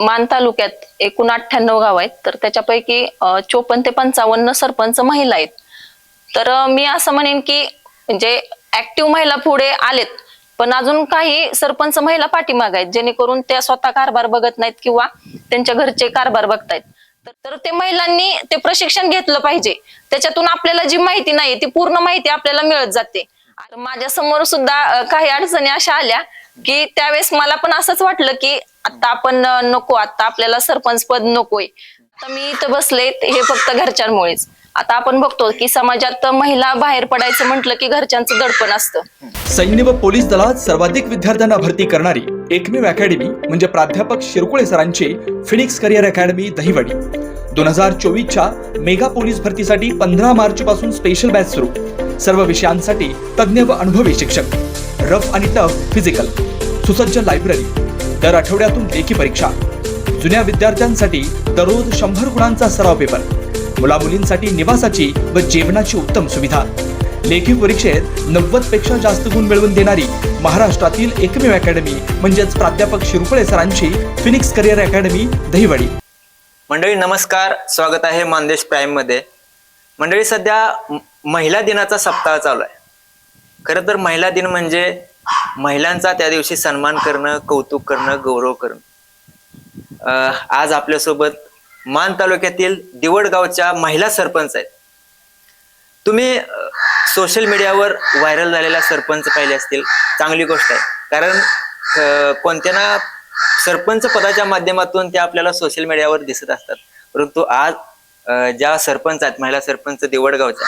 मान तालुक्यात एकूण अठ्ठ्याण्णव गाव आहेत. तर त्याच्यापैकी चोपन्न ते पंचावन्न सरपंच महिला आहेत. तर मी असं म्हणेन की म्हणजे ऍक्टिव्ह महिला पुढे आलेत. पण अजून काही सरपंच महिला पाठीमाग आहेत जेणेकरून त्या स्वतः कारभार बघत नाहीत किंवा त्यांच्या घरचे कारभार बघतायत. तर- ते महिलांनी ते प्रशिक्षण घेतलं पाहिजे. त्याच्यातून आपल्याला जी माहिती नाही ती पूर्ण माहिती आपल्याला मिळत जाते. माझ्यासमोर सुद्धा काही अडचणी अशा आल्या की त्यावेळेस मला पण असंच वाटलं की आता आपण नको आता आपल्याला सरपंच पद नकोय. आता मी इथं बसले हे फक्त घरच्यांमुळेच. आता आपण बघतो की समाजात महिला बाहेर पडायचं म्हटलं की घरच्यांचं दडपण असतं. सैन्य व पोलीस दलात सर्वाधिक विद्यार्थ्यांना भरती करणारी एकमेव अकॅडमी म्हणजे प्राध्यापक शिरकुळे सरांची फिनिक्स करिअर अकॅडमी दहिवडी. दोन हजार चोवीसच्या मेगा पोलीस भरतीसाठी पंधरा मार्च पासून स्पेशल बॅच सुरू. सर्व विषयांसाठी तज्ज्ञ व अनुभवी शिक्षक रफ आणि टफ फिजिकल सुसज्ज लायब्ररी दर आठवड्यातून लेखी परीक्षा. जुन्या विद्यार्थ्यांसाठी दररोज शंभर गुणांचा सराव पेपर मुलामुलींसाठी निवासाची व जेवणाची उत्तम सुविधा. लेखी परीक्षेत नव्वदपेक्षा जास्त गुण मिळवून देणारी महाराष्ट्रातील एकमेव अकॅडमी म्हणजेच प्राध्यापक शिरुपळे सरांची फिनिक्स करिअर अकॅडमी दहिवडी. मंडळी नमस्कार. स्वागत आहे मानदेश प्राईममध्ये मंडळी सध्या महिला दिनाचा सप्ताह चालू आहे. खरं तर महिला दिन म्हणजे महिलांचा त्या दिवशी सन्मान करणं कौतुक करणं गौरव करणं. आज आपल्यासोबत मान तालुक्यातील दिवड गावच्या महिला सरपंच आहेत. तुम्ही सोशल मीडियावर व्हायरल झालेला सरपंच पाहिले असतील. चांगली गोष्ट आहे. कारण कोणत्या ना सरपंच पदाच्या माध्यमातून ते आपल्याला सोशल मीडियावर दिसत असतात. परंतु आज ज्या सरपंच आहेत महिला सरपंच देवडगावच्या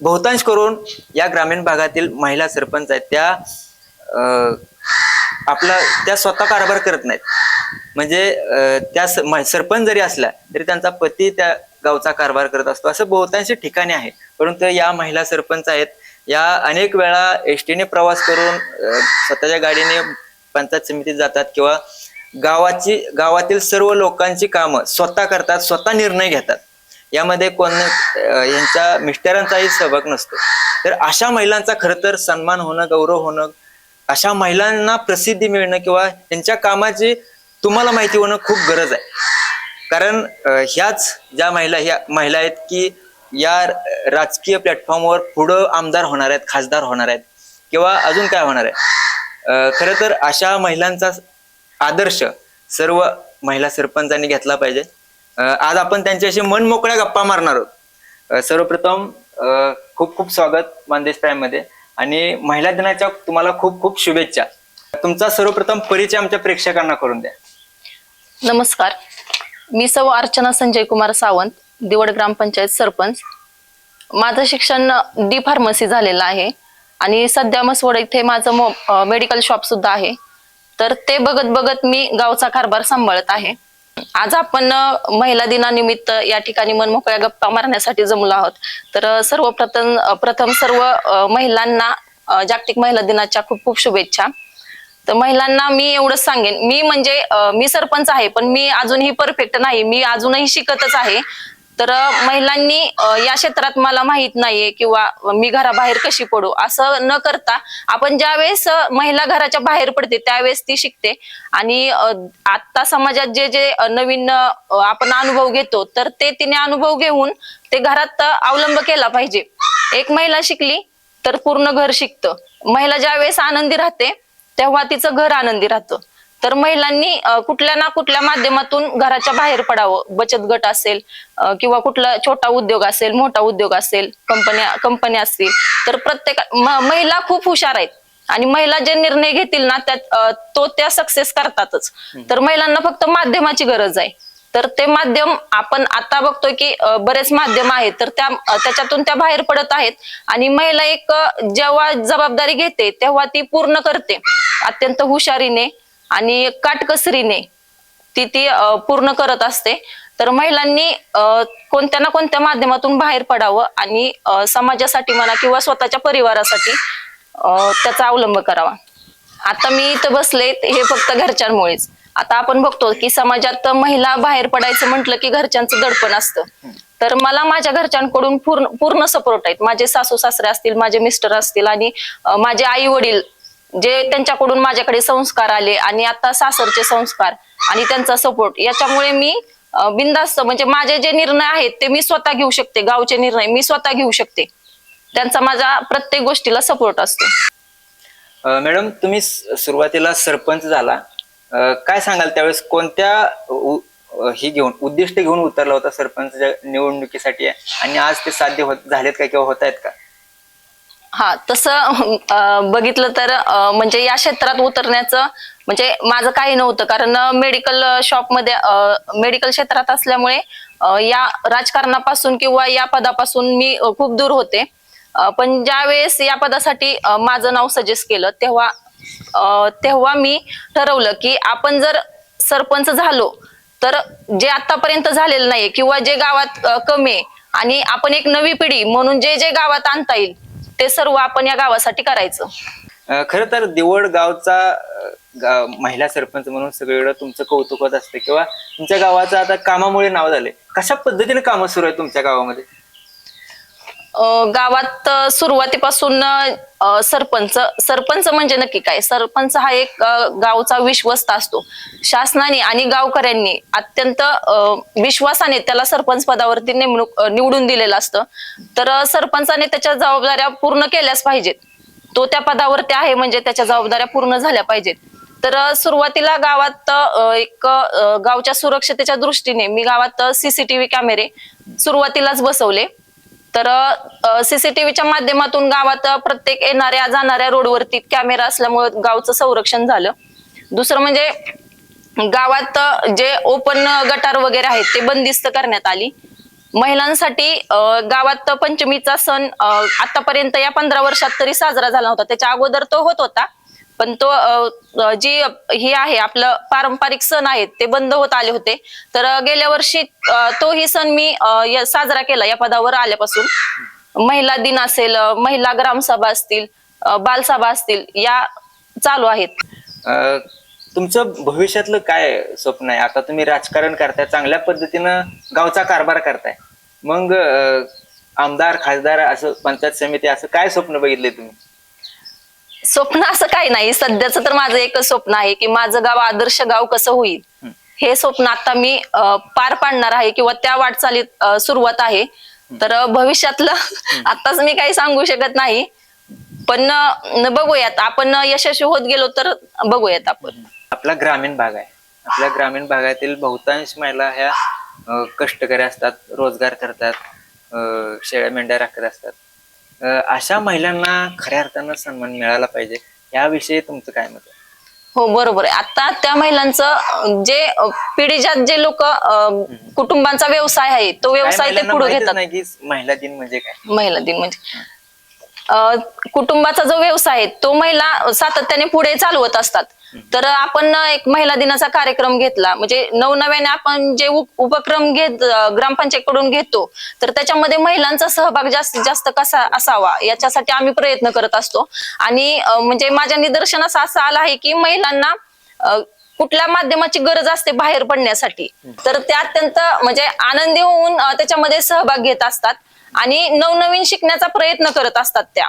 बहुतांश करून या ग्रामीण भागातील महिला सरपंच आहेत त्या आपला त्या स्वतः कारभार करत नाहीत. म्हणजे त्या स- सरपंच जरी असला तरी त्यांचा पती त्या गावचा कारभार करत असतो असं बहुतांश ठिकाणी आहे. परंतु या महिला सरपंच आहेत या अनेक वेळा एसटीने प्रवास करून स्वतःच्या गाडीने पंचायत समितीत जातात किंवा गावाची गावातील सर्व लोकांची कामं स्वतः करतात स्वतः निर्णय घेतात. यामध्ये कोण यांच्या मिस्टरांचाही सहभाग नसतो. तर अशा महिलांचा खरं तर सन्मान होणं गौरव होणं अशा महिलांना प्रसिद्धी मिळणं किंवा त्यांच्या कामाची तुम्हाला माहिती होणं खूप गरज आहे. कारण ह्याच ज्या महिला ह्या महिला आहेत की या राजकीय प्लॅटफॉर्मवर पुढं आमदार होणार आहेत खासदार होणार आहेत किंवा अजून काय होणार आहे. खरं तर अशा महिलांचा आदर्श सर्व महिला सरपंचांनी घेतला पाहिजे. आज आपण त्यांच्याशी मन मोकळ्या गप्पा मारणार आहोत. सर्वप्रथम खूप खूप स्वागत मानदेश प्राईममध्ये. आणि महिला दिनाच्या तुम्हाला खूप खूप शुभेच्छा. तुमचा सर्वप्रथम परिचय आमच्या प्रेक्षकांना करून द्या. नमस्कार. मी सौ अर्चना संजय कुमार सावंत दिवड ग्रामपंचायत सरपंच. माझं शिक्षण डी फार्मसी झालेलं आहे आणि सध्या मसवड इथे माझं मेडिकल शॉप सुद्धा आहे. तर ते बघत बघत मी गावचा कारभार सांभाळत आहे. आज आपण महिला दिनानिमित्त या ठिकाणी मनमोकळ्या गप्पा मारण्यासाठी जमलो आहोत. तर सर्वप्रथम प्रथम सर्व महिलांना जागतिक महिला दिनाच्या खूप खूप शुभेच्छा. तर महिलांना मी एवढंच सांगेन. मी म्हणजे मी सरपंच आहे पण मी अजूनही परफेक्ट नाही. मी अजूनही शिकतच आहे. तर महिलांनी या क्षेत्रात मला माहीत नाहीये किंवा मी घराबाहेर कशी पडू असं न करता आपण ज्यावेळेस महिला घराच्या बाहेर पडते त्यावेळेस ती शिकते. आणि आता समाजात जे जे नवीन आपण अनुभव घेतो तर ते तिने अनुभव घेऊन ते घरात अवलंब केला पाहिजे. एक महिला शिकली तर पूर्ण घर शिकतं. महिला ज्यावेळेस आनंदी राहते तेव्हा तिचं घर आनंदी राहतं. तर महिलांनी कुठल्या ना कुठल्या माध्यमातून घराच्या बाहेर पडावं. बचत गट असेल किंवा कुठला छोटा उद्योग असेल मोठा उद्योग असेल कंपन्या कंपन्या असतील तर प्रत्येक महिला खूप हुशार आहेत. आणि महिला जे निर्णय घेतील ना त्यात तो त्या सक्सेस करतातच. तर महिलांना फक्त माध्यमाची गरज आहे. तर ते माध्यम आपण आता बघतोय की बरेच माध्यम आहेत तर त्या त्याच्यातून त्या बाहेर पडत आहेत. आणि महिला एक जेव्हा जबाबदारी घेते तेव्हा ती पूर्ण करते. अत्यंत हुशारीने आणि काटकसरीने ती ती पूर्ण करत असते. तर महिलांनी कोणत्या ना कोणत्या माध्यमातून बाहेर पडावं आणि समाजासाठी म्हणा किंवा स्वतःच्या परिवारासाठी त्याचा अवलंब करावा. आता मी इथं बसले हे फक्त घरच्यांमुळेच. आता आपण बघतो की समाजात महिला बाहेर पडायचं म्हटलं की घरच्यांचं दडपण असतं. तर मला माझ्या घरच्यांकडून पूर्ण पूर्ण सपोर्ट आहेत. माझे सासू सासरे असतील माझे मिस्टर असतील आणि माझे आई वडील जे त्यांच्याकडून माझ्याकडे संस्कार आले आणि आता सासरचे संस्कार आणि त्यांचा सपोर्ट याच्यामुळे मी बिंदास्त म्हणजे माझे जे निर्णय आहेत ते मी स्वतः घेऊ शकते गावचे निर्णय मी स्वतः घेऊ शकते. त्यांचा माझा प्रत्येक गोष्टीला सपोर्ट असतो. मॅडम तुम्ही सुरुवातीला सरपंच झाला. काय सांगाल त्यावेळेस कोणत्या ही घेऊन उद्दिष्ट घेऊन उतरला होता सरपंच निवडणुकीसाठी? आणि आज ते साध्य होत झालेत का किंवा होत आहेत का? हा तसं बघितलं तर म्हणजे या क्षेत्रात उतरण्याचं म्हणजे माझं काही नव्हतं. कारण मेडिकल शॉपमध्ये मेडिकल क्षेत्रात असल्यामुळे या राजकारणापासून किंवा या पदापासून मी खूप दूर होते. पण ज्या वेळेस या पदासाठी माझं नाव सजेस्ट केलं तेव्हा तेव्हा मी ठरवलं की आपण जर सरपंच झालो तर जे आतापर्यंत झालेलं नाही किंवा जे गावात कमी आहे आणि आपण एक नवी पिढी म्हणून जे जे गावात आणता येईल ते सर्व आपण या गावासाठी करायचं. खर खरं तर दिवड गावचा गा- महिला सरपंच म्हणून सगळीकडे तुमचं कौतुकच असतं किंवा तुमच्या गावाचं आता कामामुळे नाव झालंय. कशा पद्धतीने कामं सुरू आहे तुमच्या गावामध्ये? गावात सुरुवातीपासून सरपंच सरपंच म्हणजे नक्की काय? सरपंच हा एक गावचा विश्वस्त असतो. शासनाने आणि गावकऱ्यांनी अत्यंत विश्वासाने त्याला सरपंच पदावरती नेमणूक निवडून दिलेलं असतं. तर सरपंचाने त्याच्या जबाबदाऱ्या पूर्ण केल्याच पाहिजेत. तो त्या पदावरती आहे म्हणजे त्याच्या जबाबदाऱ्या पूर्ण झाल्या पाहिजेत. तर सुरुवातीला गावात एक गावच्या सुरक्षतेच्या दृष्टीने मी गावात सीसीटीव्ही कॅमेरे सुरुवातीलाच बसवले. तर सीसीटीव्हीच्या माध्यमातून गावात प्रत्येक येणाऱ्या जाणाऱ्या रोडवरती कॅमेरा असल्यामुळे गावचं संरक्षण झालं. दुसरं म्हणजे गावात जे ओपन गटार वगैरे आहेत ते बंदिस्त करण्यात आली. महिलांसाठी गावात पंचमीचा सण आतापर्यंत या पंधरा वर्षात तरी साजरा झाला होता त्याच्या अगोदर तो होत होता. पण तो जे हे जी ही आहे आपलं पारंपरिक सण आहेत ते बंद होत आले होते. तर गेल्या वर्षी तोही सण मी साजरा केला या पदावर आल्यापासून. महिला दिन असेल महिला ग्रामसभा असतील बालसभा असतील या चालू आहेत. तुमचं भविष्यातलं काय स्वप्न आहे? आता तुम्ही राजकारण करताय चांगल्या पद्धतीनं गावचा कारभार करताय. मग आमदार खासदार असं पंचायत समिती असं काय स्वप्न बघितले तुम्ही? स्वप्न असं काही नाही. सध्याचं तर माझं एकच स्वप्न आहे की माझं गाव आदर्श गाव कसं होईल? हे स्वप्न आता मी पार पाडणार आहे किंवा त्या वाटचालीत सुरुवात आहे. तर भविष्यातलं आताच मी काही सांगू शकत नाही. पण बघूयात. आपण यशस्वी होत गेलो तर बघूयात आपण. आपला ग्रामीण भाग आहे. आपल्या ग्रामीण भागातील बहुतांश महिला ह्या कष्टकरी असतात रोजगार करतात शेळ्या मेंढ्या राखत असतात. अ, अशा महिलांना खऱ्या अर्थानं सन्मान मिळाला पाहिजे. याविषयी तुमचं काय मत आहे? हो बरोबर आहे. आता त्या महिलांचं अ, जे अ, पिढीजात जे लोक कुटुंबांचा व्यवसाय आहे तो व्यवसाय ते महिलांना पुढे माहीतच घेतात. नाही की महिला दिन म्हणजे काय? महिला दिन म्हणजे. अं, कुटुंबाचा जो व्यवसाय आहे तो महिला सातत्याने पुढे चालवत असतात. तर आपण एक महिला दिनाचा कार्यक्रम घेतला. म्हणजे नवनव्याने आपण जे उपक्रम घेत ग्रामपंचायतकडून घेतो तर त्याच्यामध्ये महिलांचा सहभाग जास्तीत जास्त कसा असावा याच्यासाठी आम्ही प्रयत्न करत असतो. आणि म्हणजे माझ्या निदर्शनास असं आलं आहे की महिलांना कुठल्या माध्यमाची गरज असते बाहेर पडण्यासाठी तर त्या अत्यंत म्हणजे आनंदी होऊन त्याच्यामध्ये सहभाग घेत असतात. आणि नवनवीन शिकण्याचा प्रयत्न करत असतात त्या.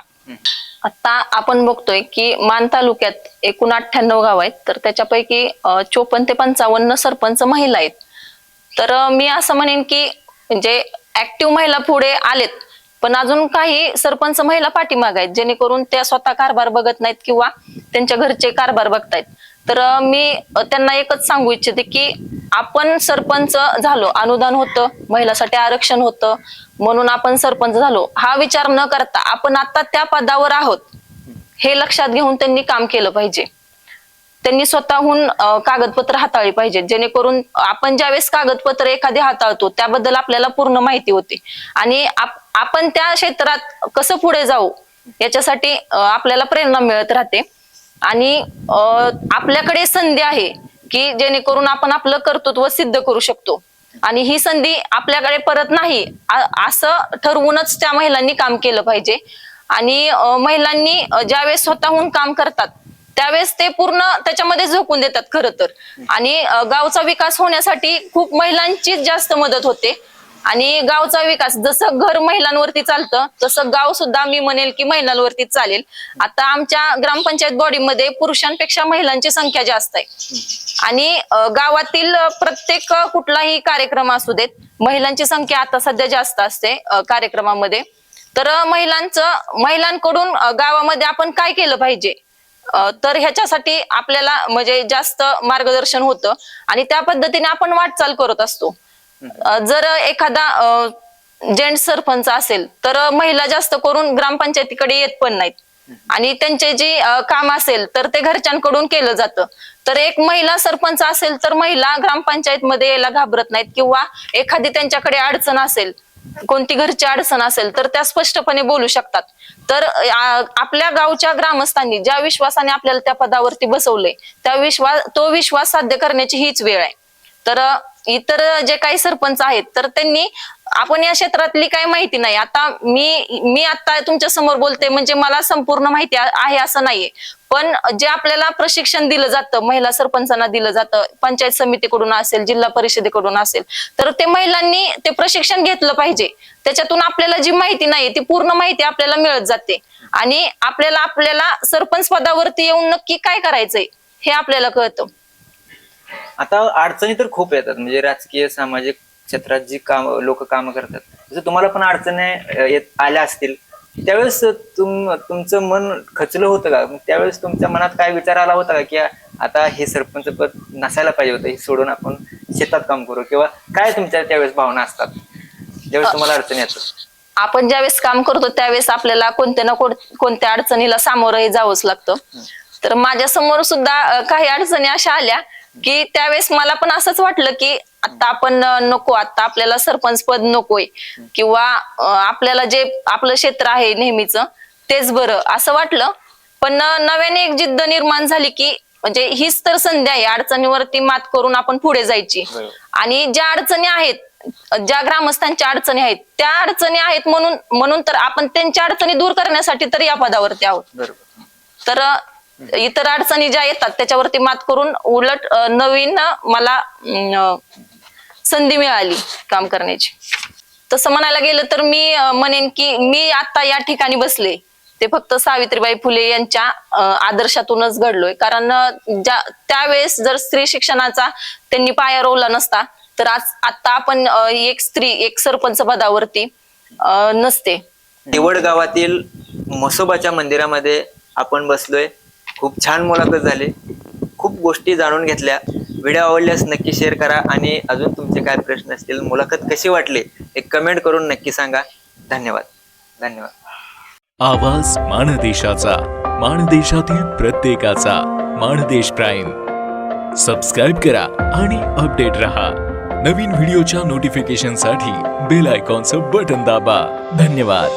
आता आपण बघतोय की मान तालुक्यात एकूण अठ्ठ्याण्णव गाव आहेत तर त्याच्यापैकी चोपन्न ते पंचावन्न सरपंच महिला आहेत. तर मी असं म्हणेन की म्हणजे ऍक्टिव्ह महिला पुढे आलेत पण अजून काही सरपंच महिला पाठीमाग आहेत जेणेकरून त्या स्वतः कारभार बघत नाहीत किंवा त्यांच्या घरचे कारभार बघतायत. तर मी त्यांना एकच सांगू इच्छिते की आपण सरपंच झालो अनुदान होतं महिलासाठी आरक्षण होतं म्हणून आपण सरपंच झालो. हा विचार न करता आपण आता त्या पदावर आहोत हे लक्षात घेऊन त्यांनी काम केलं पाहिजे. त्यांनी स्वतःहून कागदपत्र हाताळली पाहिजेत. जेणेकरून आपण ज्यावेळेस कागदपत्र एखादी हाताळतो त्याबद्दल आपल्याला पूर्ण माहिती होते. आणि आपण त्या क्षेत्रात कसं पुढे जाऊ याच्यासाठी आपल्याला प्रेरणा मिळत राहते. आणि आपल्याकडे संधी आहे की जेणेकरून आपण आपलं कर्तृत्व सिद्ध करू शकतो. आणि ही संधी आपल्याकडे परत नाही असं ठरवूनच त्या महिलांनी काम केलं पाहिजे. आणि महिलांनी ज्यावेळेस स्वतःहून काम करतात त्यावेळेस ते पूर्ण त्याच्यामध्ये झोकून देतात खरं तर. आणि गावचा विकास होण्यासाठी खूप महिलांचीच जास्त मदत होते. आणि गावचा विकास जसं घर महिलांवरती चालतं तसं गाव सुद्धा मी म्हणेल की महिलांवरती चालेल. आता आमच्या ग्रामपंचायत बॉडीमध्ये पुरुषांपेक्षा महिलांची संख्या जास्त आहे. आणि गावातील प्रत्येक कुठलाही कार्यक्रम असू देत महिलांची संख्या आता सध्या जास्त असते कार्यक्रमामध्ये. तर महिलांचं महिलांकडून गावामध्ये आपण काय केलं पाहिजे? तर ह्याच्यासाठी आपल्याला म्हणजे जास्त मार्गदर्शन होतं. आणि त्या पद्धतीने आपण वाटचाल करत असतो. जर एखादा जेंट्स सरपंच असेल तर महिला जास्त करून ग्रामपंचायतीकडे येत पण नाहीत. आणि त्यांचे जे काम असेल तर ते घरच्यांकडून केलं जातं. तर एक महिला सरपंच असेल तर महिला ग्रामपंचायत मध्ये यायला घाबरत नाहीत किंवा एखादी त्यांच्याकडे अडचण असेल कोणती घरची अडचण असेल तर त्या स्पष्टपणे बोलू शकतात. तर आपल्या गावच्या ग्रामस्थांनी ज्या विश्वासाने आपल्याला त्या पदावरती बसवले त्या विश्वास तो विश्वास साध्य करण्याची हीच वेळ आहे. तर इतर जे काही सरपंच आहेत तर त्यांनी आपण या क्षेत्रातली काही माहिती नाही. आता मी मी आता तुमच्यासमोर बोलते म्हणजे मला संपूर्ण माहिती आहे असं नाहीये. पण जे आपल्याला प्रशिक्षण दिलं जातं महिला सरपंचांना दिलं जातं पंचायत समितीकडून असेल जिल्हा परिषदेकडून असेल तर ते महिलांनी ते प्रशिक्षण घेतलं पाहिजे. त्याच्यातून आपल्याला जी माहिती नाही ती पूर्ण माहिती आपल्याला मिळत जाते. आणि आपल्याला आपल्याला सरपंच पदावरती येऊन नक्की काय करायचंय हे आपल्याला कळतं. आता अडचणी तर खूप येतात म्हणजे राजकीय सामाजिक क्षेत्रात जी काम लोक काम करतात जसं तुम्हाला पण अडचणी येत आल्या असतील त्यावेळेस तुम तुमचं मन खचलं होतं का? त्यावेळेस तुमच्या मनात काय विचार आला होता का की आता हे सरपंच पद नसायला पाहिजे होतं हे सोडून आपण शेतात काम करू? किंवा काय तुमच्या त्यावेळेस भावना असतात ज्यावेळेस तुम्हाला अडचणी येतात? आपण ज्यावेळेस काम करतो त्यावेळेस आपल्याला कोणत्या ना कोणत्या अडचणीला सामोरंही जावंच लागतं. तर माझ्यासमोर सुद्धा काही अडचणी अशा आल्या की त्यावेळेस मला पण असंच वाटलं की आता आपण नको आता आपल्याला सरपंच पद नकोय. किंवा आपल्याला जे आपलं क्षेत्र आहे नेहमीच तेच बरं असं वाटलं. पण नव्याने एक जिद्द निर्माण झाली की म्हणजे हीच तर संधी आहे. अडचणीवरती मात करून आपण पुढे जायची. आणि ज्या अडचणी आहेत ज्या ग्रामस्थांच्या अडचणी आहेत त्या अडचणी आहेत म्हणून म्हणून तर आपण त्यांच्या अडचणी दूर करण्यासाठी तर या पदावरती आहोत. तर इतर अडचणी ज्या येतात त्याच्यावरती मात करून उलट नवीन मला संधी मिळाली काम करण्याची. तसं म्हणायला गेलं तर मी म्हणेन की मी आता या ठिकाणी बसले. ते फक्त सावित्रीबाई फुले यांच्या आदर्शातूनच घडलोय. कारण ज्या त्यावेळेस जर स्त्री शिक्षणाचा त्यांनी पाया रोवला नसता तर आज आता आपण एक स्त्री एक सरपंच पदावरती नसते. देवड गावातील म्हसोबाच्या मंदिरामध्ये आपण बसलोय. खूप छान मुलाखत झाली. खूप गोष्टी जाणून घेतल्या. व्हिडिओ आवडल्यास नक्की शेअर करा आणि अजून तुमचे काय प्रश्न असतील मुलाखत कशी वाटली हे कमेंट करून नक्की सांगा. धन्यवाद. धन्यवाद. आवाज माणदेशाचा माणदेशातील प्रत्येकाचा माणदेश प्राईम. सबस्क्राईब करा आणि अपडेट रहा. नवीन व्हिडिओच्या नोटिफिकेशनसाठी बेल आयकॉनचं बटन दाबा. धन्यवाद.